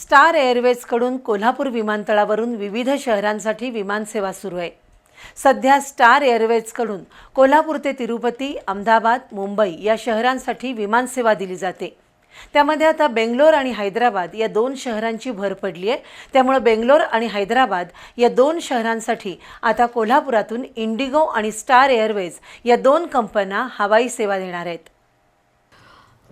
Star एअरवेजकडून Kolhapur विमानतळावरून विविध शहरांसाठी विमानसेवा सुरू आहे. सध्या स्टार एअरवेजकडून कोल्हापूर ते तिरुपती अहमदाबाद मुंबई या शहरांसाठी विमानसेवा दिली जाते. त्यामध्ये आता बेंगलोर आणि हैदराबाद या दोन शहरांची भर पडली आहे. त्यामुळे बेंगलोर आणि हैदराबाद या दोन शहरांसाठी आता कोल्हापुरातून इंडिगो आणि स्टार एअरवेज या दोन कंपन्या हवाई सेवा देणार आहेत.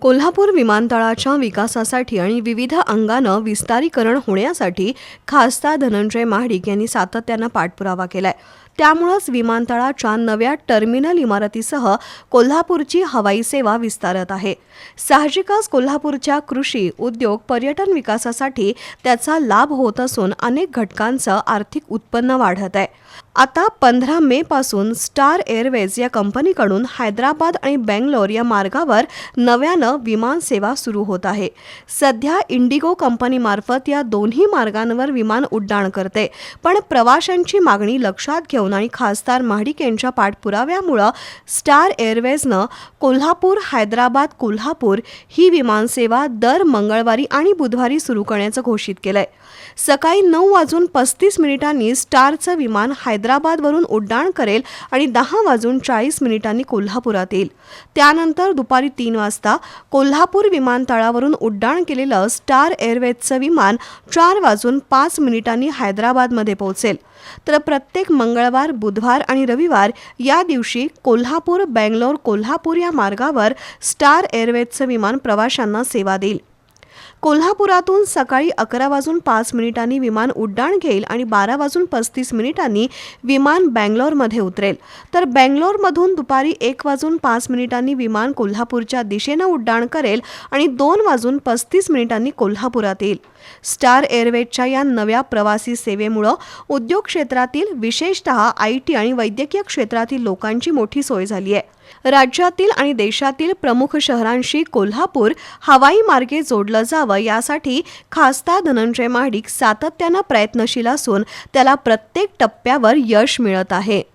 कोल्हापूर विमानतळाच्या विकासासाठी आणि विविध अंगानं विस्तारीकरण होण्यासाठी खासदार धनंजय महाडिक यांनी सातत्यानं पाठपुरावा केलाय. त्यामुळंच विमानतळाच्या नव्या टर्मिनल इमारतीसह कोल्हापूरची हवाई सेवा विस्तारत आहे. साहजिकच कोल्हापूरच्या कृषी उद्योग पर्यटन विकासासाठी त्याचा लाभ होत असून अनेक घटकांचं आर्थिक उत्पन्न वाढत आहे. आता पंधरा मे पासून स्टार एअरवेज या कंपनीकडून हैदराबाद आणि बेंगलोर या मार्गावर नव्यानं विमानसेवा सुरू होत आहे. सध्या इंडिगो कंपनीमार्फत या दोन्ही मार्गांवर विमान उड्डाण करते. पण प्रवाशांची मागणी लक्षात घेऊन आणि खासदार महाडिक यांच्या पाठपुराव्यामुळं स्टार एअरवेजनं कोल्हापूर हैदराबाद कोल्हापूर ही विमानसेवा दर मंगळवारी आणि बुधवारी सुरू करण्याचं घोषित केलंय. सकाळी नऊ वाजून पस्तीस मिनिटांनी स्टारचं विमान हैदराबादवरून उड्डाण करेल आणि दहा वाजून चाळीस मिनिटांनी कोल्हापुरात येईल. त्यानंतर दुपारी तीन वाजता कोल्हापूर विमानतळावरून उड्डाण केलेलं स्टार एअरवेजचं विमान चार वाजून पाच मिनिटांनी हैदराबादमध्ये पोहोचेल. तर प्रत्येक मंगळवार बुधवार आणि रविवार या दिवशी कोल्हापूर बेंगलोर कोल्हापूर या मार्गावर स्टार एअरवेजचं विमान प्रवाशांना सेवा देईल. कोल्हापुरातून सकाळी अकरा वाजून पाच मिनिटांनी विमान उड्डाण घेईल आणि बारा वाजून पस्तीस मिनिटांनी विमान बँगलोरमध्ये उतरेल. तर बँगलोरमधून दुपारी एक वाजून पाच मिनिटांनी विमान कोल्हापूरच्या दिशेनं उड्डाण करेल आणि दोन वाजून पस्तीस मिनिटांनी कोल्हापुरात येईल. स्टार एअरवेजच्या या नव्या प्रवासी सेवेमुळं उद्योग क्षेत्रातील विशेषतः आय टी आणि वैद्यकीय क्षेत्रातील लोकांची मोठी सोय झाली आहे. राज्यातील आणि देशातील प्रमुख शहरांशी कोल्हापूर हवाई मार्गे जोडलं जावं यासाठी खासदार धनंजय महाडिक सातत्यानं प्रयत्नशील असून त्याला प्रत्येक टप्प्यावर यश मिळत आहे.